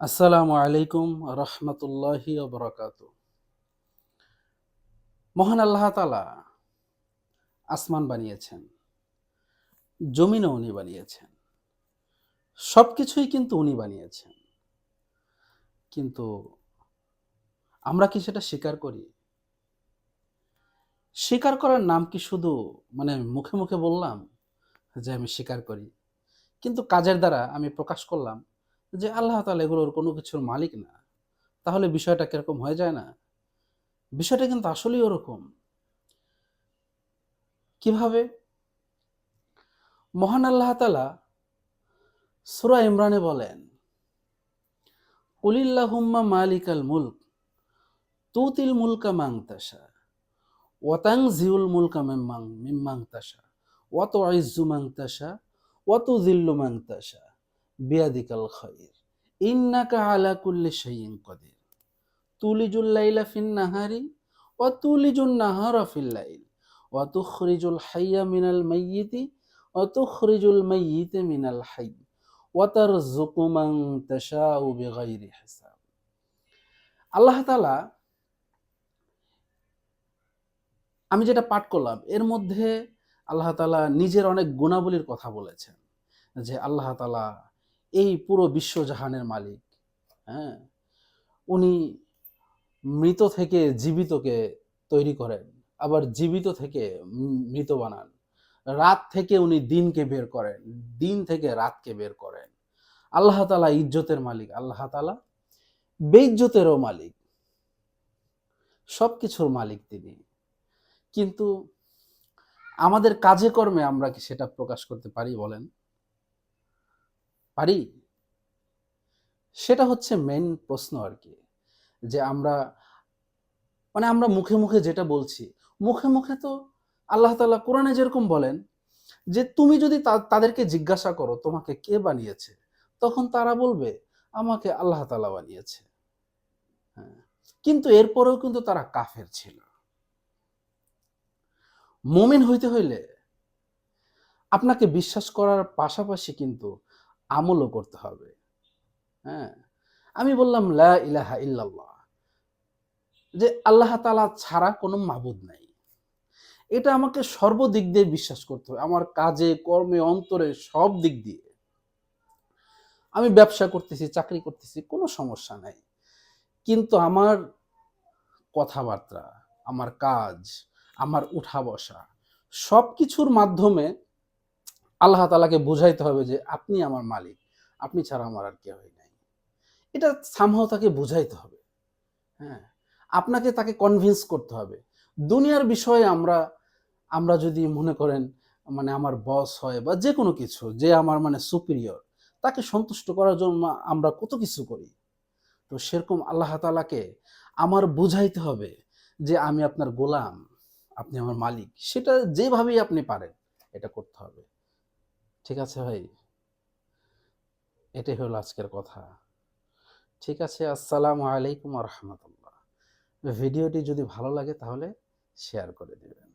আসসালামু আলাইকুম রহমতুল্লাহি বরকাত। মহান আল্লাহ তালা আসমান বানিয়েছেন, জমিনও উনি বানিয়েছেন সব কিছুই কিন্তু উনি বানিয়েছেন। কিন্তু আমরা কি সেটা স্বীকার করি? স্বীকার করার নাম কি শুধু মানে মুখে মুখে বললাম যে আমি স্বীকার করি, কিন্তু কাজের দ্বারা আমি প্রকাশ করলাম? যে আল্লাহ তালা এগুলোর কোনো কিছুর মালিক না, তাহলে বিষয়টা কীরকম হয়ে যায় না? বিষয়টা কিন্তু আসলেই ওরকম। কীভাবে? মহান আল্লাহ তালা সুরা ইমরানে বলেন, কুলিল্লাহুম্মা মালিক আল মুলক, তুতিল মুলকা মাংতাসা ওয়াতাং জিউল মুলকা মিম্মাং মিম্মাং তাসা ওয়াত আইজু মাংতাসা ওয়াত জিল্লু মাংতাসা বিয়াদিকাল খৈর ইন্নাকা আলা কুল্লি শাইইন কদির। তুলিজুল লাইলা ফিন নাহারি ওয়া তুলিজুন নাহারা ফিল লাইল। ওয়া তুখরিজুল হাইয়া মিনাল মাইয়িতি ওয়া তুখরিজুল মাইয়িতা মিনাল হাইয় ওয়া তারযুকু মান তাশাউ বিগাইরি হিসাব। আল্লাহ তাআলা, আমি যেটা পাঠ করলাম, এর মধ্যে আল্লাহ তাআলা নিজের অনেক গুণাবলীর কথা বলেছেন। যে আল্লাহ তাআলা এই পুরো বিশ্বজাহানের মালিক। হ্যাঁ? উনি মৃত থেকে জীবিতকে তৈরি করেন, আবার জীবিত থেকে মৃত বানান। রাত থেকে উনি দিনকে বের করেন, দিন থেকে রাতকে বের করেন। আল্লাহ তালা ইজ্জতের মালিক, আল্লাহ তালা বেইজ্জতেরও মালিক। সব কিছুর মালিক তিনি। কিন্তু আমাদের কাজে কর্মে আমরা কি সেটা প্রকাশ করতে পারি বলেন? পারি? সেটা হচ্ছে মেন প্রশ্ন আর কি যে আমরা মানে আমরা মুখে মুখে যেটা বলছি, মুখে মুখে তো আল্লাহ তালা কোরআনে যেরকম বলেন যে তুমি যদি তাদেরকে জিজ্ঞাসা করো তোমাকে কে বানিয়েছে, তখন তারা বলবে, আমাকে আল্লাহ তালা বানিয়েছে। হ্যাঁ কিন্তু এরপরেও কিন্তু তারা কাফের ছিল। মুমিন হইতে হইলে আপনাকে বিশ্বাস করার পাশাপাশি কিন্তু আমলও করতে হবে। হ্যাঁ? আমি বললাম, লা ইলাহা ইল্লাল্লাহ। যে আল্লাহ তালা ছাড়া কোনো মাবুদ নাই। এটা আমাকে সর্বদিক দিয়ে বিশ্বাস করতে হবে, আমার কাজে, কর্মে, অন্তরে সব দিক দিয়ে। আমি ব্যবসা করতেছি, চাকরি করতেছি, কোনো সমস্যা নাই। কিন্তু আমার কথাবার্তা, আমার কাজ, আমার উঠা বসা সব কিছুর মাধ্যমে আল্লাহ তালাকে বুঝাইতে হবে যে আপনি আমার মালিক, আপনি ছাড়া আমার আর কেউ নাই। এটা সামহাও তাকে বুঝাইতে হবে। হ্যাঁ আপনাকে তাকে কনভিন্স করতে হবে। দুনিয়ার বিষয়ে আমরা আমরা যদি মনে করেন মানে আমার বস হয় বা যে কোনো কিছু, যে আমার মানে সুপিরিয়র তাকে সন্তুষ্ট করার জন্য আমরা কত কিছু করি। তো সেরকম আল্লাহ তালাকে আমার বুঝাইতে হবে যে আমি আপনার গোলাম, আপনি আমার মালিক, সেটা যেভাবেই আপনি পারেন, এটা করতে হবে। ঠিক আছে ভাই? এটাই হলো আজকের কথা। ঠিক আছে, আসসালামু আলাইকুম রহমতুল্লাহ। ভিডিওটি যদি ভালো লাগে তাহলে শেয়ার করে দেবেন।